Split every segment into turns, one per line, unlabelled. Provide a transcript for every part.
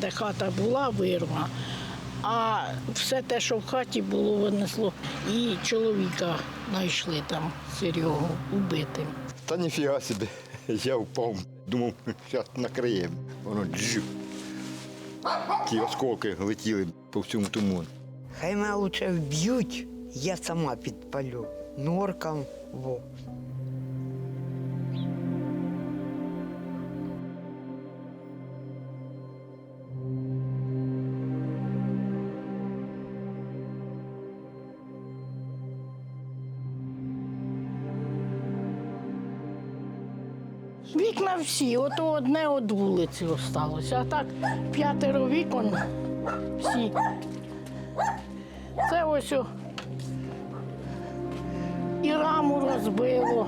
де хата була, вирва. А все те, що в хаті було, винесло. І чоловіка знайшли там Серегу убитим.
Та ніфіга собі. Я впав. Думав, зараз накриє. Воно джив. Ті осколки летіли по всьому тому.
Хай мене лучше вб'ють, я сама підпалю. Норкам во.
Вікна всі, ото одне од вулиці осталося. А так п'ятеро вікон всі. Це ось о. І раму розбило.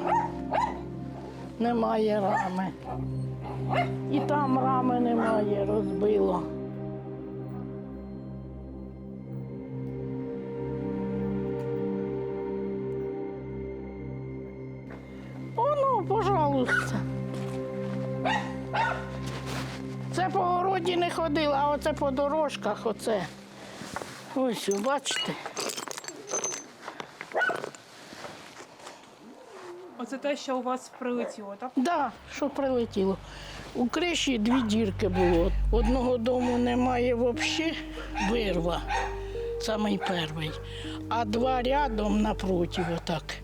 Немає рами. І там рами немає, розбило. Оце по дорожках, оце. Ось, бачите.
Оце те, що у вас прилетіло, так?
Да, що прилетіло. У криші дві дірки було. Одного дому немає взагалі, вирва, самий перший. А два рядом напроти, отак.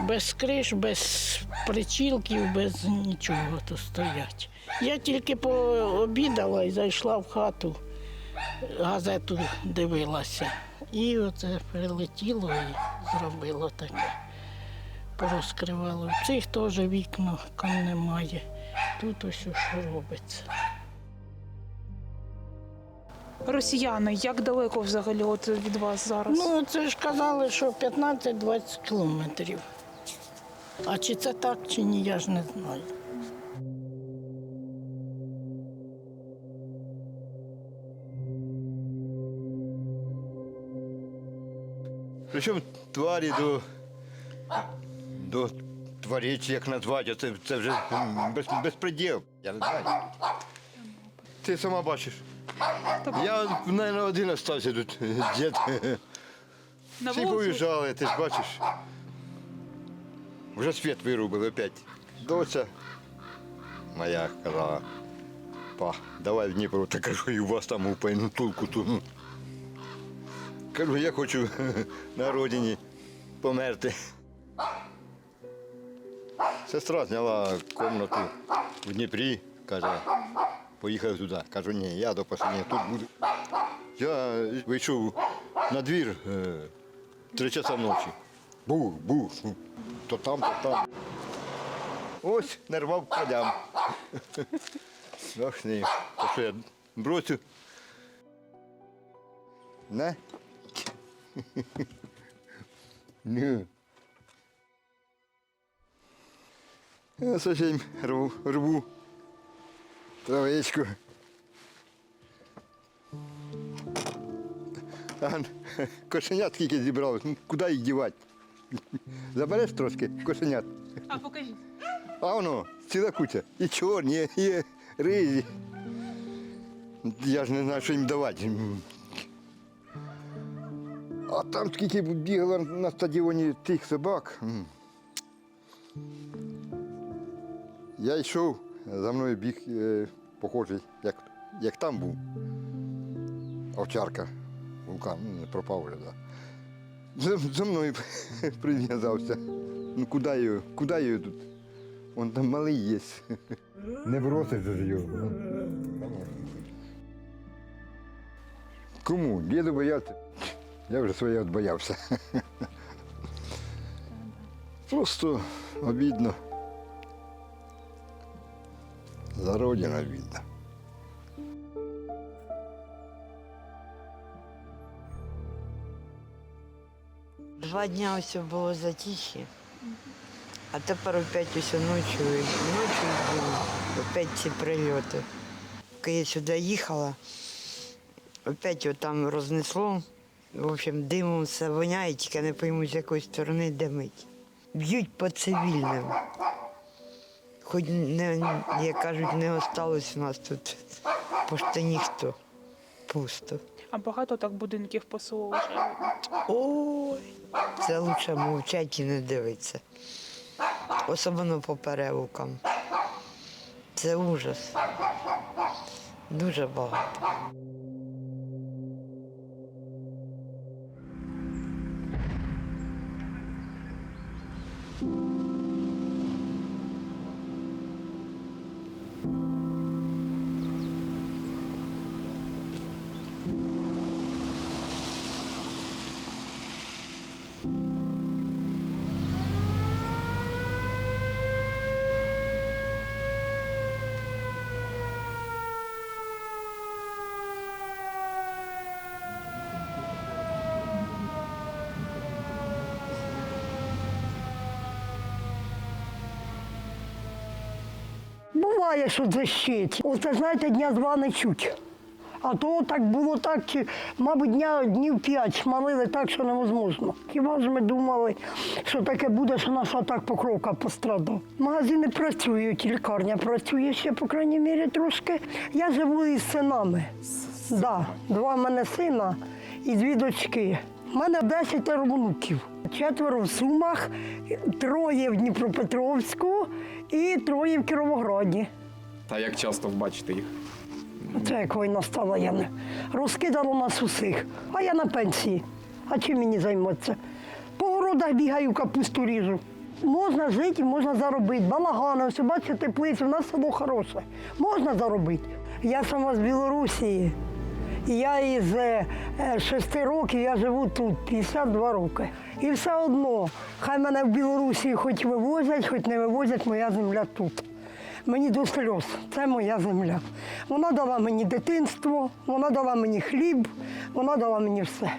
Без криш, без причілків, без нічого то стоять. Я тільки пообідала і зайшла в хату, газету дивилася. І оце прилетіло і зробило таке порозкривало. В цих теж вікна немає. Тут ось що робиться.
Росіяни, як далеко взагалі от від вас зараз?
Ну, це ж казали, що 15-20 кілометрів. А чи це так, чи ні, я ж не знаю.
Причому тварі до, до тваріч, як назвати, це, це вже без, безпреділ. Я не знаю. Ти сама бачиш. Я, мабуть, один остався тут, дід.
На
Всі
вулиці?
поїжджали, ти ж бачиш. Вже світ вирубили опять. Доця моя казала, па, давай в Дніпро, та кажу, і у вас там у пайнутулку ту. ну». Кажу, я хочу на родині померти. Сестра зняла кімнату в Дніпрі, каже, поїхав туди. Кажу, ні, я до останнього тут буду. Я вийшов на двір е, три часа ночі. Був, був. То там, то там. Ось не рвав крадям. Ах, ні. То що я бросю. Не? Ні. Я сьогодні рву, рву травичку. А, кошенят скільки зібралось, ну куди їх дівати? Забереш трошки кошенят.
А покажіть.
А воно, ціла куча. І чорні, і ризі. Я ж не знаю, що їм давати. А там скільки бігало на стадіоні тих собак. Я йшов, за мною біг е, похожий, як, як там був. Овчарка. Вулкан, ну, не пропав вже, да. За, за мною прив'язався. Ну куди його, куди його тут? Он там малий є. Не бросиш же його. Кому? Діду бояться. Я вже своє відбоявся. Просто обідно. За родину обідно.
Два дня ось було затиші, а тепер опять усе ночі, ночі опять ці прильоти. Коли я сюди їхала, опять там рознесло. В общем, димом все воняє, тільки не пойму, з якої сторони димить. Б'ють по цивільним. Хоч не, як кажуть, не осталось у нас тут Пошти ніхто. Пусто.
А багато так будинків по вже.
Ой, це лучше мовчать і не дивитися. Особливо по переулкам. Це ужас. Дуже багато.
Буває, що дзищить. Оце, знаєте, дня два не чуть. А то так було так, мабуть, дня, днів п'ять шмалили так, що невозможно. Хіба ж ми думали, що таке буде, що наша так покровка пострадав. Магазини працюють, лікарня працює ще, по крайній мірі, трошки. Я живу із синами. Да, два в мене сина і дві дочки. У мене 10 внуків. Четверо в Сумах, троє в Дніпропетровську і троє в Кіровограді.
Та як часто бачите їх?
Це як війна стала, я не розкидало нас усіх. А я на пенсії. А чим мені займатися? По городах бігаю, капусту ріжу. Можна жити, можна заробити. Балагани, ось бачите, теплицю, у нас село хороше. Можна заробити. Я сама з Білорусі. Я із е, е, шести років я живу тут, 52 роки. І все одно, хай мене в Білорусі хоч вивозять, хоч не вивозять, моя земля тут. Мені до сльоз, це моя земля. Вона дала мені дитинство, вона дала мені хліб, вона дала мені все.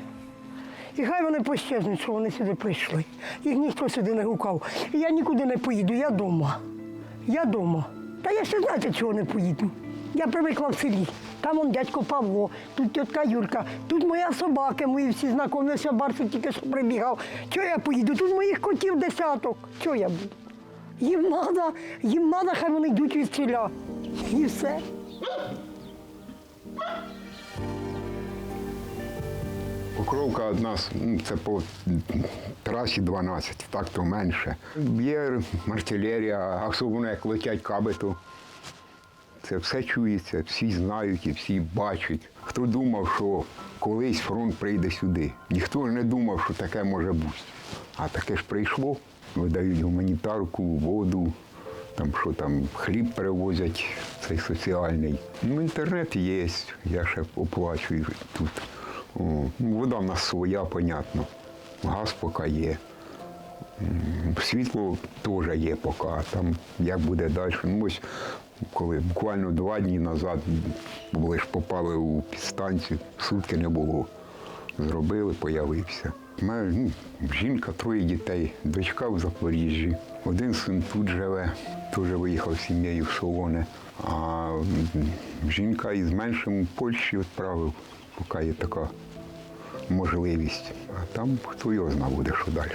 І хай вони пощезнуть, що вони сюди прийшли. Їх ніхто сюди не гукав. Я нікуди не поїду, я вдома. Я вдома. Та я ще знаєте, чого не поїду. Я привикла в селі. Там он дядько Павло, тут тітка Юлька, тут моя собака, мої всі знайомі, ось Барсик тільки що прибігав. Чого я поїду? Тут моїх котів десяток. Чого я буду? Їм треба, їм треба, хай вони йдуть від селя. І все.
Покровка одна, з- ну, це по трасі 12, так то менше. Є артилерія, особливо як летять каби, це все чується, всі знають і всі бачать. Хто думав, що колись фронт прийде сюди? Ніхто ж не думав, що таке може бути. А таке ж прийшло. Видають гуманітарку, воду, там що там, хліб перевозять, цей соціальний. Ну, інтернет є, я ще оплачую тут. О, ну, вода в нас своя, понятно. Газ поки є. Світло теж є поки, там як буде далі. Ну, ось коли буквально два дні назад були ж попали у підстанцію, сутки не було. Зробили, появився. У мене ну, жінка, троє дітей, дочка в Запоріжжі. Один син тут живе, теж виїхав з сім'єю в Солоне. А жінка із меншим в Польщі відправив, поки є така можливість. А там хто його знає буде, що далі.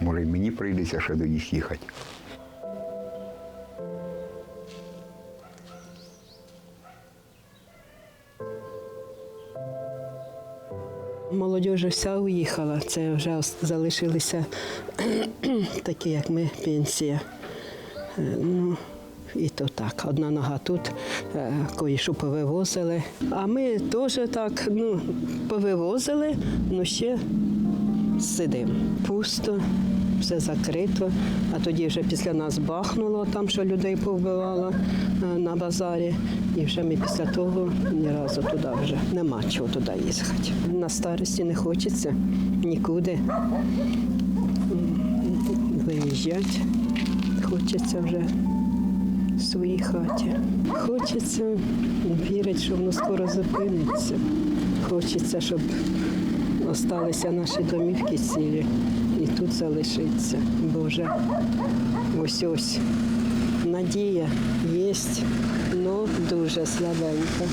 Може, і мені прийдеться ще до них їхати.
Молодь вся уїхала. Це вже залишилися такі, як ми, пенсія. Е, Ну, і то так. Одна нога тут, коїшу кої-що повивозили. А ми теж так ну, повивозили, але ще сидимо. Пусто, все закрито. А тоді вже після нас бахнуло, там що людей повбивало е, на базарі. І вже ми після того ні разу туди вже нема чого туди їхати. На старості не хочеться нікуди виїжджати. Хочеться вже в своїй хаті. Хочеться вірити, що воно скоро зупиниться. Хочеться, щоб осталися наші домівки цілі тут залишиться. Бо вже ось ось надія є, але дуже слабенька.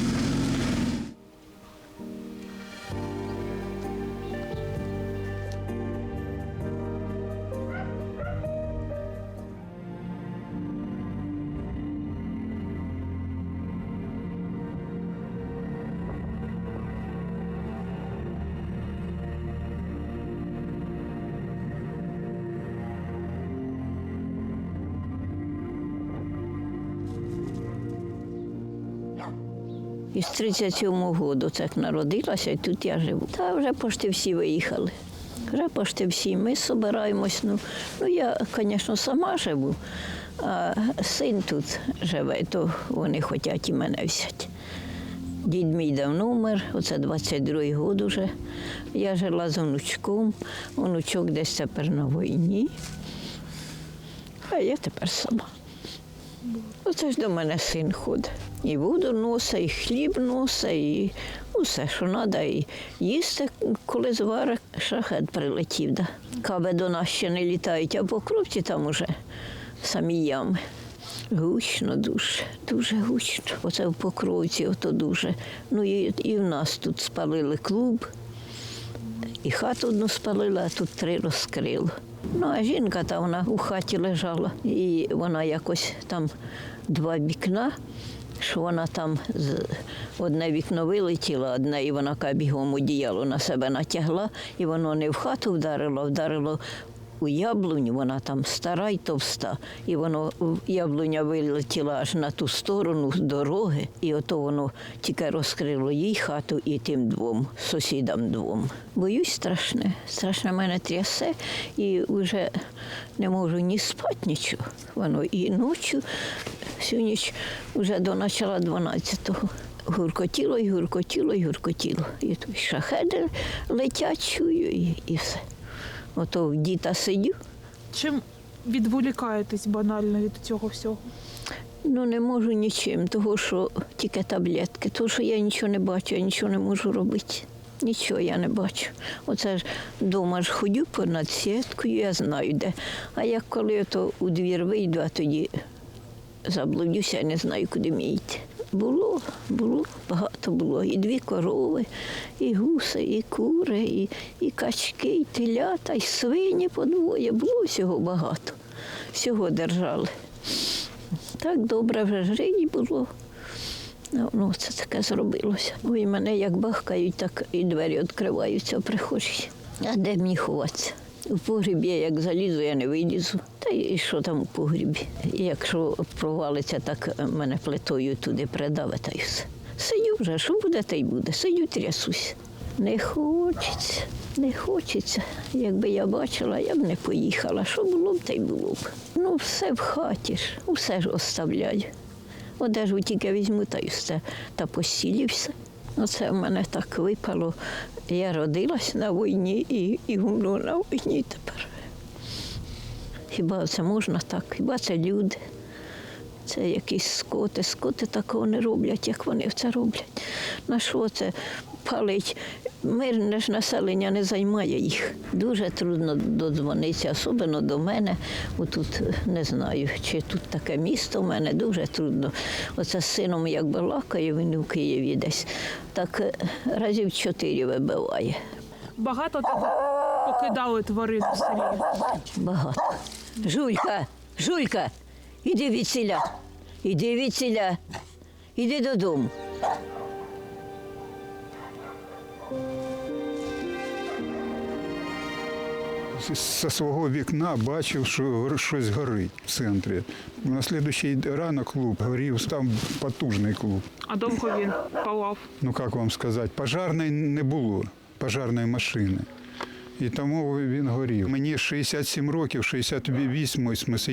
Із 37-го року це народилася, і тут я живу. Та вже почти всі виїхали. Вже почти всі. Ми збираємось. Ну, ну я, звісно, сама живу, а син тут живе, то вони хочуть і мене взяти. Дід мій давно вмер, оце 22-й год уже. Я жила з онучком, онучок десь тепер на війні, а я тепер сама. Оце ж до мене син ходить. І воду носить, і хліб носить, і усе, що треба, і їсти, коли звари шахет прилетів. Да. Каби до нас ще не літають, а по кропці там уже самі ями. Гучно дуже, дуже гучно. Оце в Покровці, ото дуже. Ну і, і в нас тут спалили клуб, і хату одну спалила, а тут три розкрило. Ну, а жінка та вона у хаті лежала, і вона якось там два вікна, що вона там з одне вікно вилетіло, одне, і вона бігом одіяло на себе натягла, і воно не в хату вдарило, вдарило у яблуню, вона там стара й товста, і воно яблуня вилетіла аж на ту сторону з дороги, і ото воно тільки розкрило їй хату і тим двом, сусідам двом. Боюсь страшне, страшне мене трясе, і вже не можу ні спати, нічого. Воно і ночі, всю ніч вже до начала 12-го. Гуркотіло і гуркотіло і гуркотіло. І тут шахеди летять, чую, і, і все. Ото в діта сидю,
Чим відволікаєтесь банально від цього всього?
ну не можу нічим, того що тільки таблетки, тому що я нічого не бачу, я нічого не можу робити. Нічого я не бачу. Оце ж вдома ж ходю понад сіткою, я знаю де. А як коли то у двір вийду, а тоді заблудюся, я не знаю, куди мені йти. Було, було, багато було. І дві корови, і гуси, і кури, і, і качки, і телята, і свині по двоє. Було всього багато. Всього держали. Так добре вже жрині було. Ну, ну, це таке зробилося. Ой, мене як бахкають, так і двері відкриваються прихожі. А де мені ховатися? У погрібі я як залізу, я не вилізу. Та і що там у погрібі? Якщо провалиться, так мене плитою туди придаве. Сидю вже, що буде, та й буде. Сидю, трясусь. Не хочеться, не хочеться. Якби я бачила, я б не поїхала. Що було б, та й було б. Ну, все в хаті ж, усе ж оставляю. Одежу тільки візьму та й все, та постілі все. Оце в мене так випало. Я родилась на війні і, і умру на війні тепер. Хіба це можна так? Хіба це люди? Це якісь скоти. Скоти такого не роблять, як вони це роблять. На що це палить? Мирне ж населення не займає їх. Дуже трудно додзвонитися, особливо до мене. Отут не знаю, чи тут таке місто в мене дуже трудно. Оце з сином як балакає, він у Києві десь, так е, разів чотири вибиває.
Багато так покидали тварин в селі.
Багато. Жулька, Жулька, іди від селя. Іди від. Іди додому.
Зі свого вікна бачив, що щось горить в центрі. На слідуючий ранок клуб горів, там потужний клуб.
А довго він палав.
Ну як вам сказати, пожарної не було, пожарної машини. І тому він горів. Мені 67 років, 68, в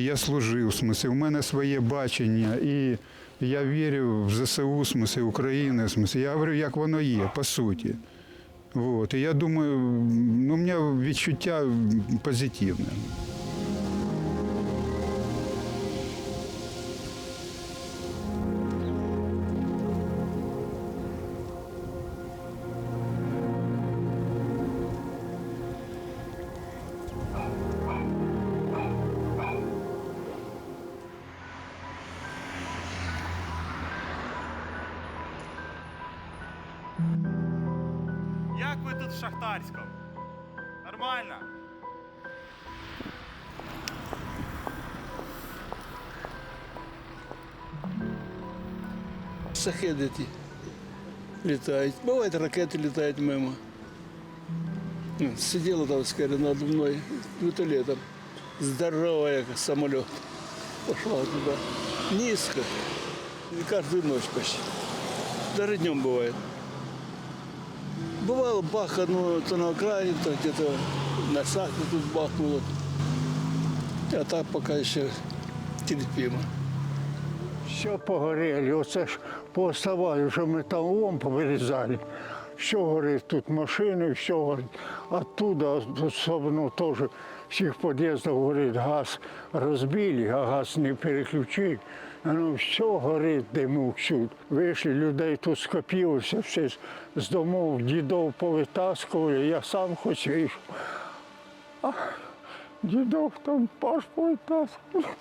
я служив, в смислі, у мене своє бачення. І я вірю в ЗСУ, в України, в. Я говорю, як воно є, по суті. Вот. І я думаю, ну, у мене відчуття позитивне.
тут в Шахтарському? Нормально?
Шахеди ті літають. Бувають ракети літають мимо. Ну, Сиділа там скорее надо мною вертолетом. Здорова, як самоліт. Пошла туди. Низько. І кожну ночь почти. Даже днем бывает. Бывало бах, ну, то на окраине, то где-то на шахте тут бахнуло. А так пока еще терпимо.
Все погорели, оце ж пооставали, що металолом повирізали. Все горить тут машини, все горить. Оттуда, особливо теж всіх під'їздах горить газ розбили, а газ не переключили. Воно все горить, диму всюди. Вийшли, людей тут скопилося, все з домов, дідов повитаскували, я сам хоч вийшов. А дідов там паш повитаскував.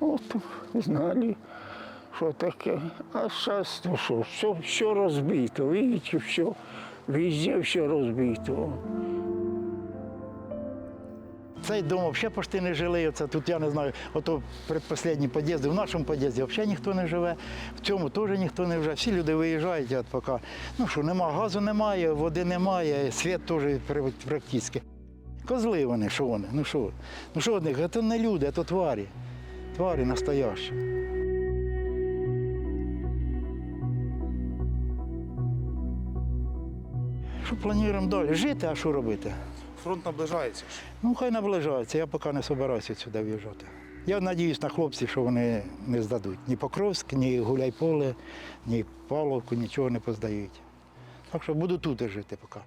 От знали, що таке. А зараз то що, все, все розбито, видите, все, везде все розбито.
Цей дом взагалі почти не жили. Оце тут я не знаю, ото предпоследні під'їзди. В нашому під'їзді взагалі ніхто не живе, в цьому теж ніхто не живе. Всі люди виїжджають от поки. Ну що, нема, газу немає, води немає, світ теж пр- практично. Козли вони, що вони? Ну що? Ну що одних? Це не люди, це тварі. Тварі настоящі. Що плануємо далі? Жити, а що робити?
Фронт наближається.
Ну, хай наближається, я поки не збираюся сюди в'їжджати. Я сподіваюся на хлопців, що вони не здадуть. Ні Покровськ, ні Гуляйполе, ні Павловку, нічого не поздають. Так що буду тут жити поки.